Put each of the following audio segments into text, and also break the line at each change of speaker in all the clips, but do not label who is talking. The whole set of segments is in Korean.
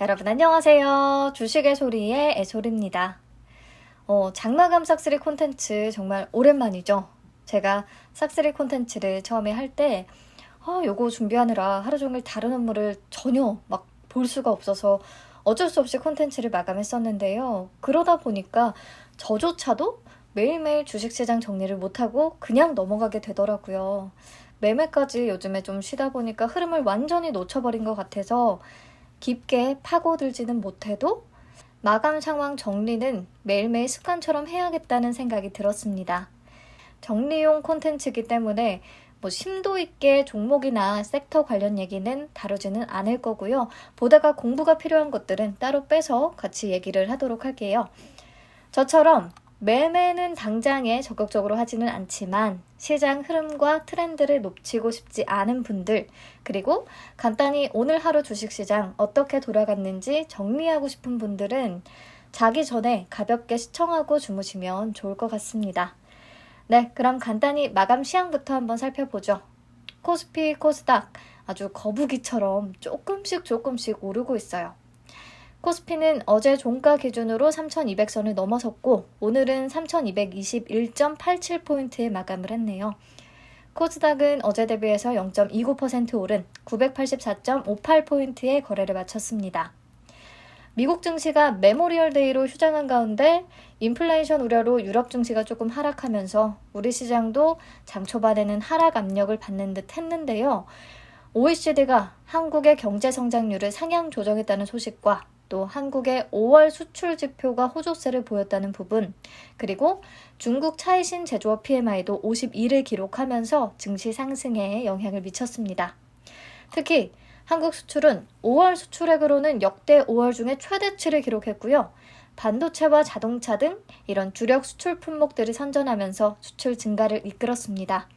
여러분 안녕하세요. 주식의 소리의 애소리입니다. 어, 장마감 싹쓸이 콘텐츠 정말 오랜만이죠. 제가 싹쓸이 콘텐츠를 처음에 할 때, 아, 요거 준비하느라 하루 종일 다른 업무를 전혀 막 볼 수가 없어서 어쩔 수 없이 콘텐츠를 마감했었는데요. 그러다 보니까 저조차도 매일매일 주식시장 정리를 못하고 그냥 넘어가게 되더라고요. 매매까지 요즘에 좀 쉬다 보니까 흐름을 완전히 놓쳐버린 것 같아서 깊게 파고들지는 못해도 마감 상황 정리는 매일매일 습관처럼 해야겠다는 생각이 들었습니다. 정리용 콘텐츠이기 때문에 뭐 심도 있게 종목이나 섹터 관련 얘기는 다루지는 않을 거고요. 보다가 공부가 필요한 것들은 따로 빼서 같이 얘기를 하도록 할게요. 저처럼 매매는 당장에 적극적으로 하지는 않지만 시장 흐름과 트렌드를 놓치고 싶지 않은 분들, 그리고 간단히 오늘 하루 주식시장 어떻게 돌아갔는지 정리하고 싶은 분들은 자기 전에 가볍게 시청하고 주무시면 좋을 것 같습니다. 네, 그럼 간단히 마감 시향부터 한번 살펴보죠. 코스피, 코스닥 아주 거북이처럼 조금씩 조금씩 오르고 있어요. 코스피는 어제 종가 기준으로 3,200선을 넘어섰고 오늘은 3,221.87포인트에 마감을 했네요. 코스닥은 어제 대비해서 0.29% 오른 984.58포인트의 거래를 마쳤습니다. 미국 증시가 메모리얼 데이로 휴장한 가운데 인플레이션 우려로 유럽 증시가 조금 하락하면서 우리 시장도 장 초반에는 하락 압력을 받는 듯 했는데요. OECD가 한국의 경제 성장률을 상향 조정했다는 소식과 또 한국의 5월 수출 지표가 호조세를 보였다는 부분, 그리고 중국 차이신 제조업 PMI도 52를 기록하면서 증시 상승에 영향을 미쳤습니다. 특히 한국 수출은 5월 수출액으로는 역대 5월 중에 최대치를 기록했고요. 반도체와 자동차 등 이런 주력 수출 품목들이 선전하면서 수출 증가를 이끌었습니다.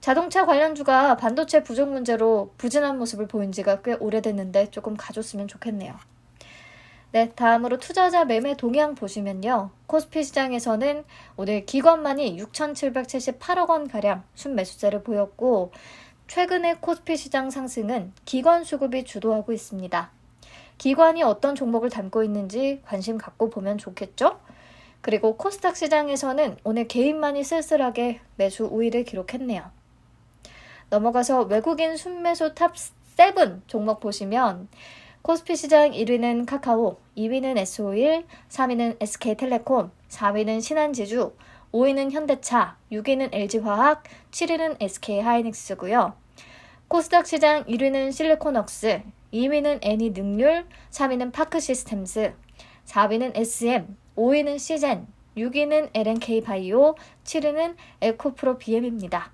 자동차 관련주가 반도체 부족 문제로 부진한 모습을 보인 지가 꽤 오래됐는데 조금 가졌으면 좋겠네요. 네, 다음으로 투자자 매매 동향 보시면요. 코스피 시장에서는 오늘 기관만이 6,778억 원가량 순매수세를 보였고, 최근의 코스피 시장 상승은 기관 수급이 주도하고 있습니다. 기관이 어떤 종목을 담고 있는지 관심 갖고 보면 좋겠죠? 그리고 코스닥 시장에서는 오늘 개인만이 쓸쓸하게 매수 우위를 기록했네요. 넘어가서 외국인 순매수 탑 7 종목 보시면 코스피 시장 1위는 카카오, 2위는 S51, 3위는 SK텔레콤, 4위는 신한지주, 5위는 현대차, 6위는 LG화학, 7위는 SK하이닉스고요. 코스닥 시장 1위는 실리콘웍스, 2위는 애니 능률, 3위는 파크시스템스, 4위는 SM, 5위는 시젠, 6위는 LNK바이오, 7위는 에코프로 BM입니다.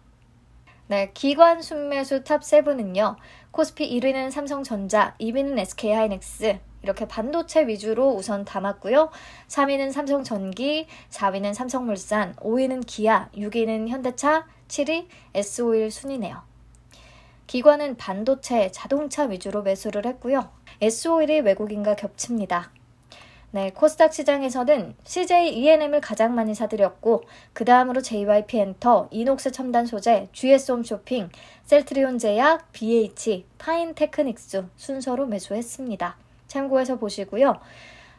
네, 기관 순매수 탑 7은요. 코스피 1위는 삼성전자, 2위는 SK하이닉스, 이렇게 반도체 위주로 우선 담았고요. 3위는 삼성전기, 4위는 삼성물산, 5위는 기아, 6위는 현대차, 7위 S51 순이네요. 기관은 반도체, 자동차 위주로 매수를 했고요. S51이 외국인과 겹칩니다. 네, 코스닥 시장에서는 CJ ENM을 가장 많이 사들였고, 그 다음으로 JYP 엔터, 이녹스 첨단 소재, GS 홈 쇼핑, 셀트리온 제약, BH, 파인 테크닉스 순서로 매수했습니다. 참고해서 보시고요.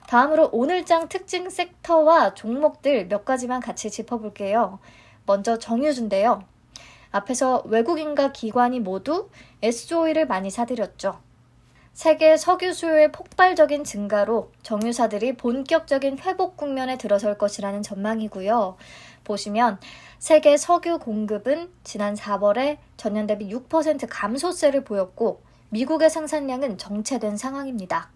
다음으로 오늘장 특징 섹터와 종목들 몇 가지만 같이 짚어볼게요. 먼저 정유주인데요. 앞에서 외국인과 기관이 모두 SOE를 많이 사들였죠. 세계 석유 수요의 폭발적인 증가로 정유사들이 본격적인 회복 국면에 들어설 것이라는 전망이고요. 보시면 세계 석유 공급은 지난 4월에 전년 대비 6% 감소세를 보였고 미국의 생산량은 정체된 상황입니다.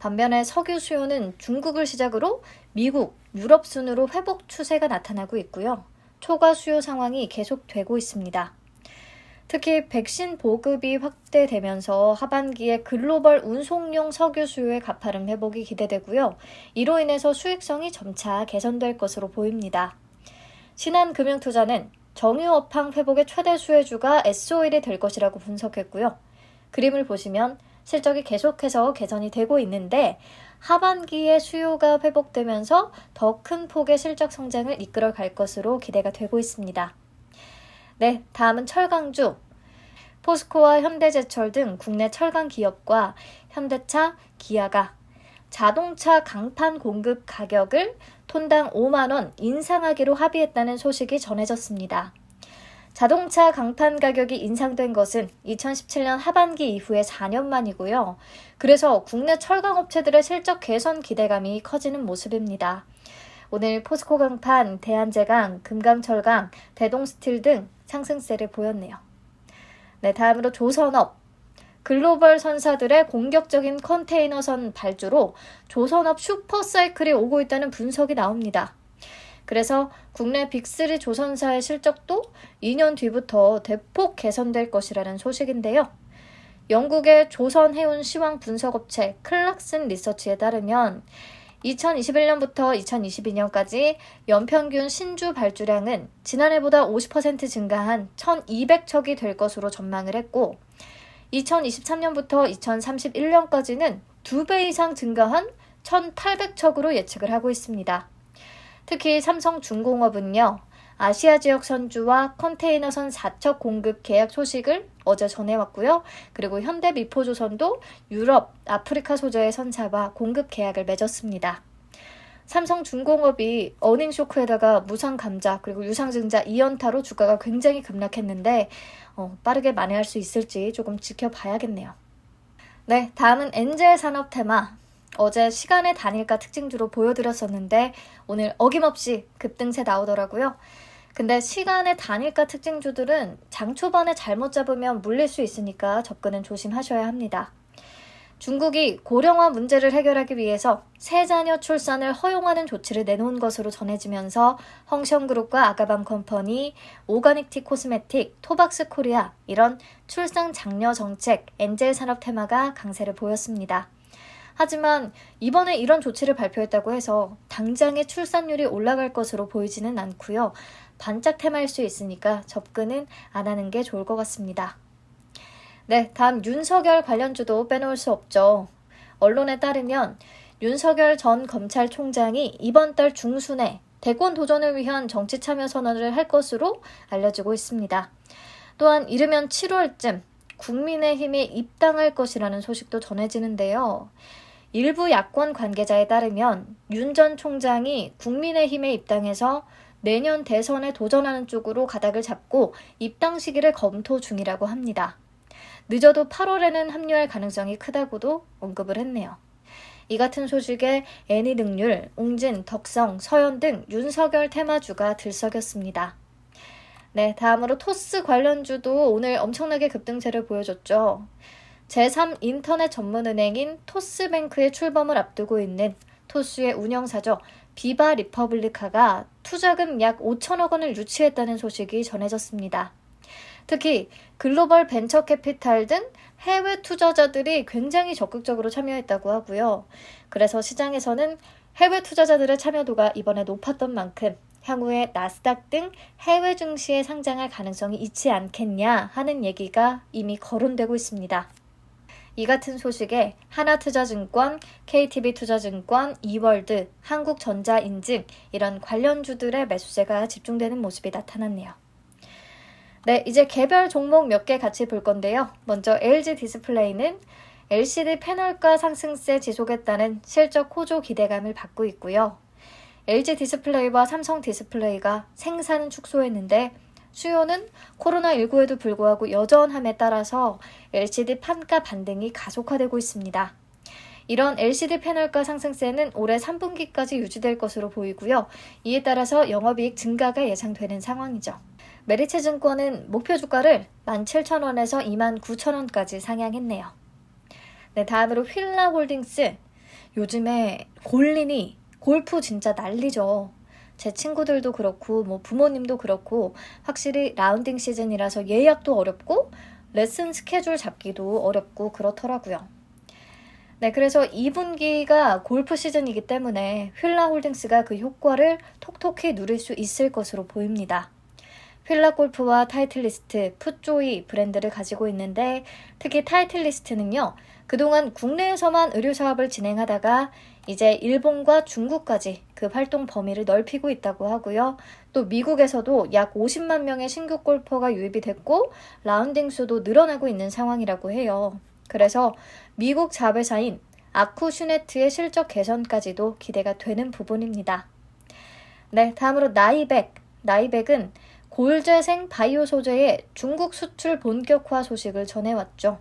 반면에 석유 수요는 중국을 시작으로 미국, 유럽 순으로 회복 추세가 나타나고 있고요. 초과 수요 상황이 계속되고 있습니다. 특히 백신 보급이 확대되면서 하반기에 글로벌 운송용 석유 수요의 가파른 회복이 기대되고요. 이로 인해서 수익성이 점차 개선될 것으로 보입니다. 신한금융투자는 정유업황 회복의 최대 수혜주가 S-오일이 될 것이라고 분석했고요. 그림을 보시면 실적이 계속해서 개선이 되고 있는데 하반기에 수요가 회복되면서 더 큰 폭의 실적 성장을 이끌어 갈 것으로 기대가 되고 있습니다. 네, 다음은 철강주. 포스코와 현대제철 등 국내 철강 기업과 현대차, 기아가 자동차 강판 공급 가격을 톤당 5만원 인상하기로 합의했다는 소식이 전해졌습니다. 자동차 강판 가격이 인상된 것은 2017년 하반기 이후에 4년 만이고요. 그래서 국내 철강 업체들의 실적 개선 기대감이 커지는 모습입니다. 오늘 포스코 강판, 대한제강, 금강철강, 대동스틸 등 상승세를 보였네요. 네, 다음으로 조선업. 글로벌 선사들의 공격적인 컨테이너선 발주로 조선업 슈퍼사이클이 오고 있다는 분석이 나옵니다. 그래서 국내 빅3 조선사의 실적도 2년 뒤부터 대폭 개선될 것이라는 소식인데요. 영국의 조선 해운 시황 분석업체 클락슨 리서치에 따르면 2021년부터 2022년까지 연평균 신주 발주량은 지난해보다 50% 증가한 1,200척이 될 것으로 전망을 했고, 2023년부터 2031년까지는 2배 이상 증가한 1,800척으로 예측을 하고 있습니다. 특히 삼성중공업은요, 아시아 지역 선주와 컨테이너선 4척 공급 계약 소식을 어제 전해왔고요. 그리고 현대 미포조선도 유럽, 아프리카 소재의 선사와 공급 계약을 맺었습니다. 삼성중공업이 어닝 쇼크에다가 무상 감자 그리고 유상증자 2연타로 주가가 굉장히 급락했는데 어, 빠르게 만회할 수 있을지 조금 지켜봐야겠네요. 네, 다음은 엔젤 산업 테마. 어제 시간의 단일가 특징주로 보여드렸었는데 오늘 어김없이 급등세 나오더라고요. 근데 시간의 단일가 특징주들은 장 초반에 잘못 잡으면 물릴 수 있으니까 접근은 조심하셔야 합니다. 중국이 고령화 문제를 해결하기 위해서 세자녀 출산을 허용하는 조치를 내놓은 것으로 전해지면서 헝션그룹과 아가방 컴퍼니, 오가닉티 코스메틱, 토박스 코리아 이런 출산 장려 정책, 엔젤 산업 테마가 강세를 보였습니다. 하지만 이번에 이런 조치를 발표했다고 해서 당장의 출산율이 올라갈 것으로 보이지는 않고요. 반짝 테마일 수 있으니까 접근은 안 하는 게 좋을 것 같습니다. 네, 다음 윤석열 관련주도 빼놓을 수 없죠. 언론에 따르면 윤석열 전 검찰총장이 이번 달 중순에 대권 도전을 위한 정치 참여 선언을 할 것으로 알려지고 있습니다. 또한 이르면 7월쯤 국민의힘에 입당할 것이라는 소식도 전해지는데요. 일부 야권 관계자에 따르면 윤 전 총장이 국민의힘에 입당해서 내년 대선에 도전하는 쪽으로 가닥을 잡고 입당 시기를 검토 중이라고 합니다. 늦어도 8월에는 합류할 가능성이 크다고도 언급을 했네요. 이 같은 소식에 애니 능률, 웅진, 덕성, 서현 등 윤석열 테마주가 들썩였습니다. 네, 다음으로 토스 관련주도 오늘 엄청나게 급등세를 보여줬죠. 제3 인터넷 전문은행인 토스뱅크의 출범을 앞두고 있는 토스의 운영사죠. 비바 리퍼블리카가 투자금 약 5천억 원을 유치했다는 소식이 전해졌습니다. 특히 글로벌 벤처 캐피탈 등 해외 투자자들이 굉장히 적극적으로 참여했다고 하고요. 그래서 시장에서는 해외 투자자들의 참여도가 이번에 높았던 만큼 향후에 나스닥 등 해외 증시에 상장할 가능성이 있지 않겠냐 하는 얘기가 이미 거론되고 있습니다. 이 같은 소식에 하나투자증권, KTB투자증권, 이월드, 한국전자인증 이런 관련주들의 매수세가 집중되는 모습이 나타났네요. 네, 이제 개별 종목 몇 개 같이 볼 건데요. 먼저 LG 디스플레이는 LCD 패널가 상승세 지속했다는 실적 호조 기대감을 받고 있고요. LG 디스플레이와 삼성 디스플레이가 생산 축소했는데 수요는 코로나19에도 불구하고 여전함에 따라서 LCD 판가 반등이 가속화되고 있습니다. 이런 LCD 패널가 상승세는 올해 3분기까지 유지될 것으로 보이고요. 이에 따라서 영업이익 증가가 예상되는 상황이죠. 메리츠 증권은 목표 주가를 17,000원에서 29,000원까지 상향했네요. 네, 다음으로 휠라 홀딩스. 요즘에 골린이 골프 진짜 난리죠. 제 친구들도 그렇고 뭐 부모님도 그렇고 확실히 라운딩 시즌이라서 예약도 어렵고 레슨 스케줄 잡기도 어렵고 그렇더라고요. 네, 그래서 2분기가 골프 시즌이기 때문에 휠라 홀딩스가 그 효과를 톡톡히 누릴 수 있을 것으로 보입니다. 휠라 골프와 타이틀리스트, 풋조이 브랜드를 가지고 있는데 특히 타이틀리스트는요. 그동안 국내에서만 의류 사업을 진행하다가 이제 일본과 중국까지 그 활동 범위를 넓히고 있다고 하고요. 또 미국에서도 약 50만 명의 신규 골퍼가 유입이 됐고 라운딩 수도 늘어나고 있는 상황이라고 해요. 그래서 미국 자회사인 아쿠 슈네트의 실적 개선까지도 기대가 되는 부분입니다. 네, 다음으로 나이백. 나이백은 골재생 바이오 소재의 중국 수출 본격화 소식을 전해왔죠.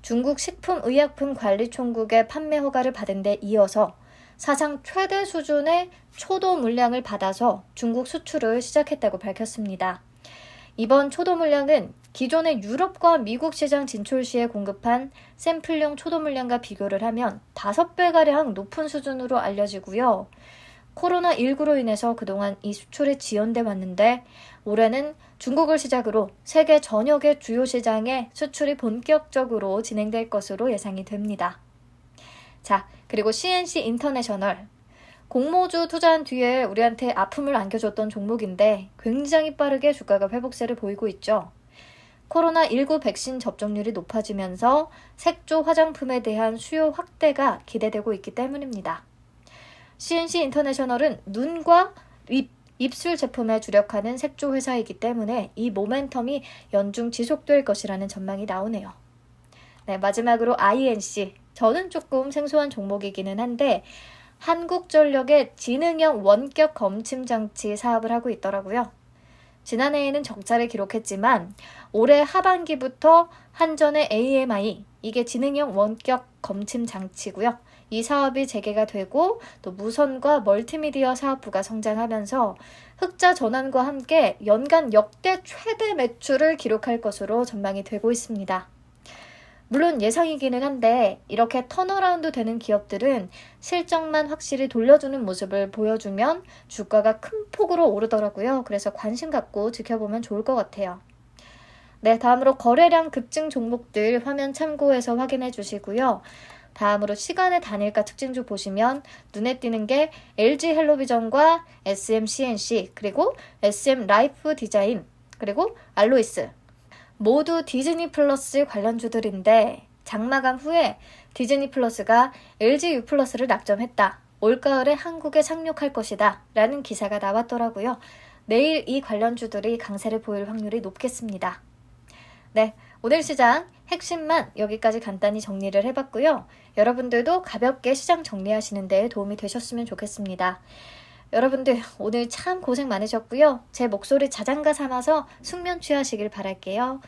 중국 식품의약품관리총국의 판매 허가를 받은 데 이어서 사상 최대 수준의 초도 물량을 받아서 중국 수출을 시작했다고 밝혔습니다. 이번 초도 물량은 기존의 유럽과 미국 시장 진출 시에 공급한 샘플용 초도 물량과 비교를 하면 5배가량 높은 수준으로 알려지고요. 코로나19로 인해서 그동안 이 수출이 지연돼 왔는데 올해는 중국을 시작으로 세계 전역의 주요 시장에 수출이 본격적으로 진행될 것으로 예상이 됩니다. 자, 그리고 CNC 인터내셔널. 공모주 투자한 뒤에 우리한테 아픔을 안겨줬던 종목인데 굉장히 빠르게 주가가 회복세를 보이고 있죠. 코로나19 백신 접종률이 높아지면서 색조 화장품에 대한 수요 확대가 기대되고 있기 때문입니다. CNC 인터내셔널은 눈과 입, 입술 제품에 주력하는 색조 회사이기 때문에 이 모멘텀이 연중 지속될 것이라는 전망이 나오네요. 네, 마지막으로 INC. 저는 조금 생소한 종목이기는 한데 한국전력의 지능형 원격 검침 장치 사업을 하고 있더라고요. 지난해에는 적자를 기록했지만 올해 하반기부터 한전의 AMI 이게 지능형 원격 검침 장치고요. 이 사업이 재개가 되고 또 무선과 멀티미디어 사업부가 성장하면서 흑자 전환과 함께 연간 역대 최대 매출을 기록할 것으로 전망이 되고 있습니다. 물론 예상이기는 한데 이렇게 턴어라운드 되는 기업들은 실적만 확실히 돌려주는 모습을 보여주면 주가가 큰 폭으로 오르더라고요. 그래서 관심 갖고 지켜보면 좋을 것 같아요. 네, 다음으로 거래량 급증 종목들 화면 참고해서 확인해 주시고요. 다음으로 시간의 단일가 특징주 보시면 눈에 띄는 게 LG 헬로비전과 SM CNC 그리고 SM 라이프 디자인 그리고 알로이스 모두 디즈니 플러스 관련주들인데 장마감 후에 디즈니 플러스가 LG U 플러스를 낙점했다. 올가을에 한국에 상륙할 것이다. 라는 기사가 나왔더라고요. 내일 이 관련주들이 강세를 보일 확률이 높겠습니다. 네. 오늘 시장 핵심만 여기까지 간단히 정리를 해봤고요. 여러분들도 가볍게 시장 정리하시는 데 도움이 되셨으면 좋겠습니다. 여러분들 오늘 참 고생 많으셨고요. 제 목소리 자장가 삼아서 숙면 취하시길 바랄게요.